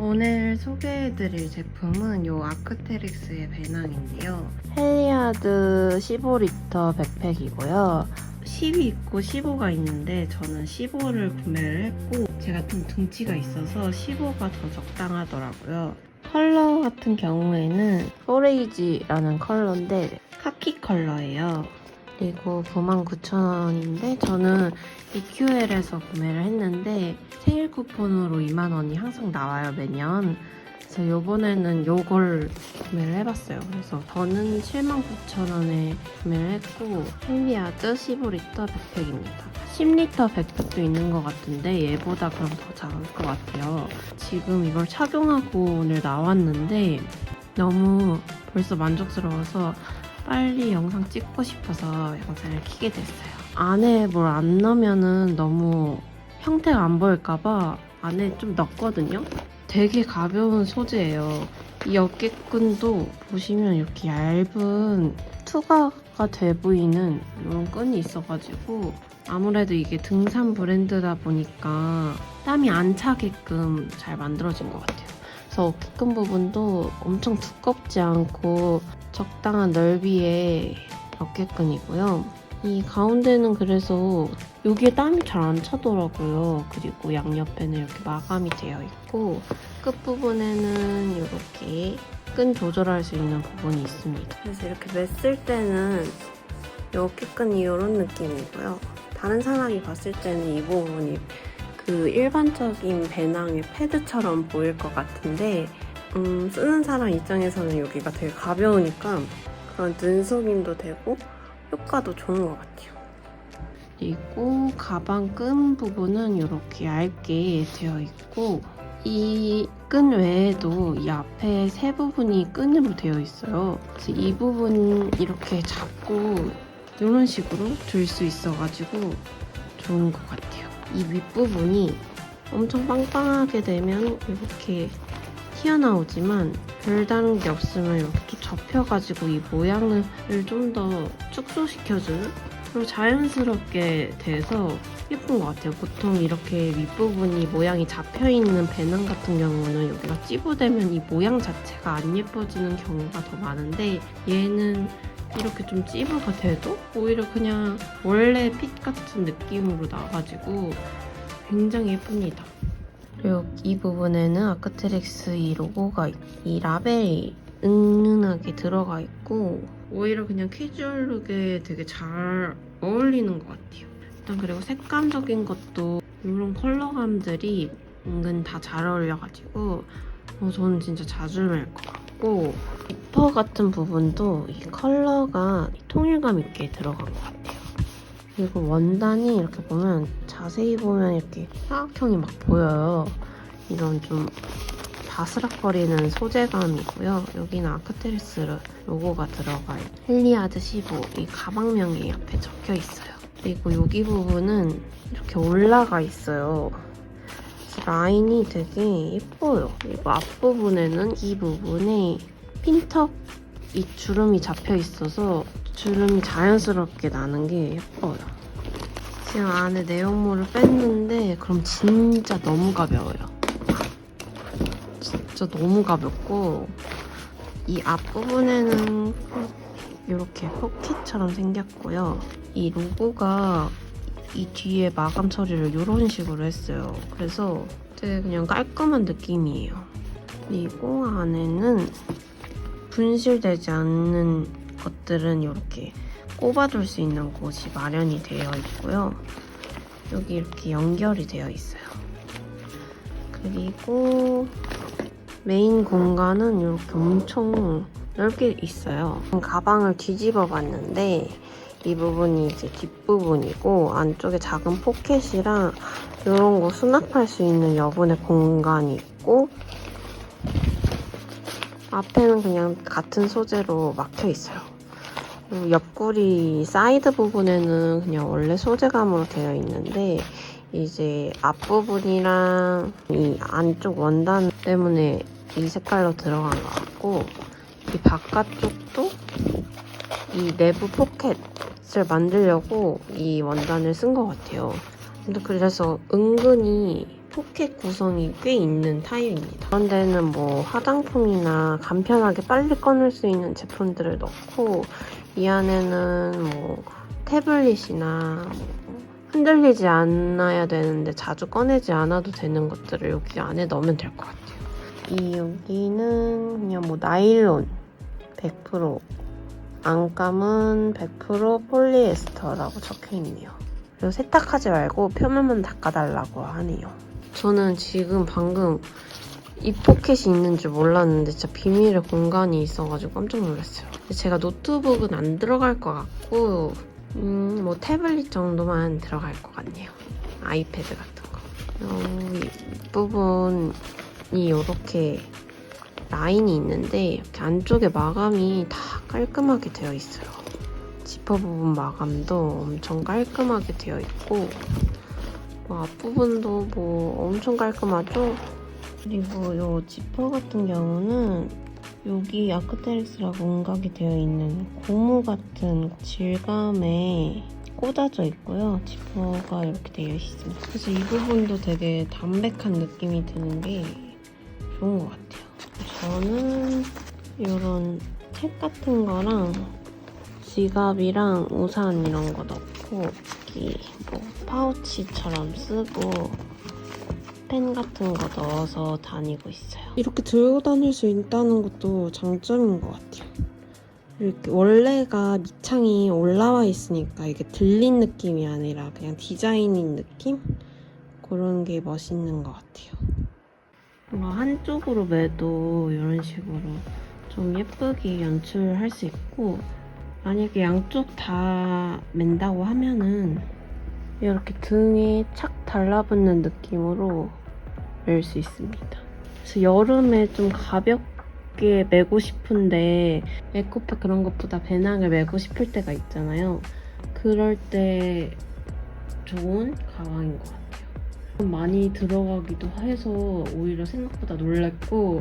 오늘 소개해드릴 제품은 이 아크테릭스의 배낭인데요. 헬리아드 15리터 백팩이고요. 10이 있고 15가 있는데 저는 15를 구매를 했고 제가 좀 등치가 있어서 15가 더 적당하더라고요. 컬러 같은 경우에는 포레이지라는 컬러인데 카키 컬러예요. 그리고 99,000원인데 저는 EQL에서 구매를 했는데 생일 쿠폰으로 2만 원이 항상 나와요 매년. 그래서 요번에는 요걸 구매를 해봤어요. 그래서 저는 79,000원에 구매를 했고 헬리아드 15리터 백팩입니다. 10리터 백팩도 있는 것 같은데 얘보다 그럼 더 작을 것 같아요. 지금 이걸 착용하고 오늘 나왔는데 너무 벌써 만족스러워서 빨리 영상 찍고 싶어서 영상을 켜게 됐어요. 안에 뭘 안 넣으면은 너무 형태가 안 보일까봐 안에 좀 넣었거든요. 되게 가벼운 소재예요. 이 어깨끈도 보시면 이렇게 얇은 투과가 돼 보이는 이런 끈이 있어가지고 아무래도 이게 등산 브랜드다 보니까 땀이 안 차게끔 잘 만들어진 것 같아요. 그래서 어깨 끈 부분도 엄청 두껍지 않고 적당한 넓이의 어깨끈이고요. 이 가운데는 그래서 여기에 땀이 잘 안 차더라고요. 그리고 양옆에는 이렇게 마감이 되어 있고 끝부분에는 이렇게 끈 조절할 수 있는 부분이 있습니다. 그래서 이렇게 맸을 때는 이 어깨끈이 이런 느낌이고요. 다른 사람이 봤을 때는 이 부분이 그 일반적인 배낭의 패드처럼 보일 것 같은데 음, 쓰는 사람 입장에서는 여기가 되게 가벼우니까 그런 눈속임도 되고 효과도 좋은 것 같아요. 그리고 가방 끈 부분은 이렇게 얇게 되어 있고 이 끈 외에도 이 앞에 세 부분이 끈으로 되어 있어요. 그래서 이 부분 이렇게 잡고 이런 식으로 들 수 있어가지고 좋은 것 같아요. 이 윗부분이 엄청 빵빵하게 되면 이렇게 튀어나오지만 별다른 게 없으면 이렇게 또 접혀가지고 이 모양을 좀 더 축소시켜주는 그리고 자연스럽게 돼서 예쁜 것 같아요. 보통 이렇게 윗부분이 모양이 잡혀있는 배낭 같은 경우는 여기가 찌부되면 이 모양 자체가 안 예뻐지는 경우가 더 많은데 얘는 이렇게 좀 찌부가 돼도 오히려 그냥 원래 핏 같은 느낌으로 나가지고 굉장히 예쁩니다. 그리고 이 부분에는 아크트릭스 이 로고가 있- 이 라벨이 은은하게 들어가 있고 오히려 그냥 캐주얼 룩에 되게 잘 어울리는 것 같아요. 일단 그리고 색감적인 것도 이런 컬러감들이 은근 다 잘 어울려가지고 어, 저는 진짜 자주 멜 것 같 고 지퍼 같은 부분도 이 컬러가 통일감 있게 들어간 것 같아요. 그리고 원단이 이렇게 보면 자세히 보면 이렇게 사각형이 막 보여요. 이런 좀 바스락거리는 소재감이고요. 여기는 아크테리스 로고가 들어가요. 헬리아드 15 이 가방명이 옆에 적혀 있어요. 그리고 여기 부분은 이렇게 올라가 있어요. 라인이 되게 예뻐요. 그리고 앞부분에는 이 부분에 핀턱 이 주름이 잡혀 있어서 주름이 자연스럽게 나는 게 예뻐요. 지금 안에 내용물을 뺐는데 그럼 진짜 너무 가벼워요. 진짜 너무 가볍고 이 앞부분에는 이렇게 포켓처럼 생겼고요. 이 로고가 이 뒤에 마감 처리를 이런 식으로 했어요. 그래서 되게 그냥 깔끔한 느낌이에요. 그리고 안에는 분실되지 않는 것들은 이렇게 꼽아둘 수 있는 곳이 마련이 되어 있고요. 여기 이렇게 연결이 되어 있어요. 그리고 메인 공간은 이렇게 엄청 넓게 있어요. 가방을 뒤집어 봤는데 이 부분이 이제 뒷부분이고 안쪽에 작은 포켓이랑 이런 거 수납할 수 있는 여분의 공간이 있고 앞에는 그냥 같은 소재로 막혀 있어요. 옆구리 사이드 부분에는 그냥 원래 소재감으로 되어 있는데 이제 앞부분이랑 이 안쪽 원단 때문에 이 색깔로 들어간 것 같고 이 바깥쪽도 이 내부 포켓을 만들려고 이 원단을 쓴 것 같아요. 근데 그래서 은근히 포켓 구성이 꽤 있는 타입입니다. 그런 데는 뭐 화장품이나 간편하게 빨리 꺼낼 수 있는 제품들을 넣고 이 안에는 뭐 태블릿이나 뭐 흔들리지 않아야 되는데 자주 꺼내지 않아도 되는 것들을 여기 안에 넣으면 될 것 같아요. 이 여기는 그냥 뭐 나일론 100% 안감은 100% 폴리에스터라고 적혀 있네요. 그리고 세탁하지 말고 표면만 닦아달라고 하네요. 저는 지금 방금 이 포켓이 있는 줄 몰랐는데 진짜 비밀의 공간이 있어가지고 깜짝 놀랐어요. 제가 노트북은 안 들어갈 것 같고 음, 뭐 태블릿 정도만 들어갈 것 같네요. 아이패드 같은 거. 어, 이 부분이 이렇게 라인이 있는데 이렇게 안쪽에 마감이 다 깔끔하게 되어 있어요. 지퍼 부분 마감도 엄청 깔끔하게 되어 있고 뭐 앞부분도 뭐 엄청 깔끔하죠? 그리고 이 지퍼 같은 경우는 여기 아크테릭스라고 은각이 되어 있는 고무 같은 질감에 꽂아져 있고요. 지퍼가 이렇게 되어 있습니다. 그래서 이 부분도 되게 담백한 느낌이 드는 게 좋은 것 같아요. 저는 이런 책 같은 거랑 지갑이랑 우산 이런 거 넣고 여기 뭐 파우치처럼 쓰고 펜 같은 거 넣어서 다니고 있어요. 이렇게 들고 다닐 수 있다는 것도 장점인 것 같아요. 이렇게 원래가 밑창이 올라와 있으니까 이게 들린 느낌이 아니라 그냥 디자인인 느낌? 그런 게 멋있는 것 같아요. 뭔가 한쪽으로 매도 이런 식으로 좀 예쁘게 연출할 수 있고 만약에 양쪽 다 맨다고 하면은 이렇게 등에 착 달라붙는 느낌으로 멜 수 있습니다. 그래서 여름에 좀 가볍게 메고 싶은데 에코백 그런 것보다 배낭을 메고 싶을 때가 있잖아요. 그럴 때 좋은 가방인 것 같아요. 좀 많이 들어가기도 해서 오히려 생각보다 놀랬고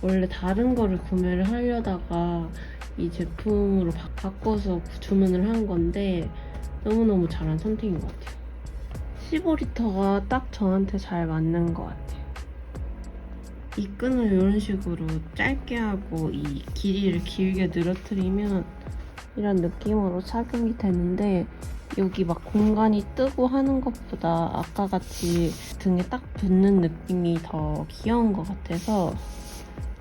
원래 다른 거를 구매를 하려다가 이 제품으로 바, 바꿔서 주문을 한 건데 너무너무 잘한 선택인 것 같아요. 15리터가 딱 저한테 잘 맞는 것 같아요. 이 끈을 이런 식으로 짧게 하고 이 길이를 길게 늘어뜨리면 이런 느낌으로 착용이 되는데 여기 막 공간이 뜨고 하는 것보다 아까 같이 등에 딱 붙는 느낌이 더 귀여운 것 같아서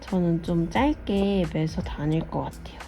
저는 좀 짧게 매서 다닐 것 같아요.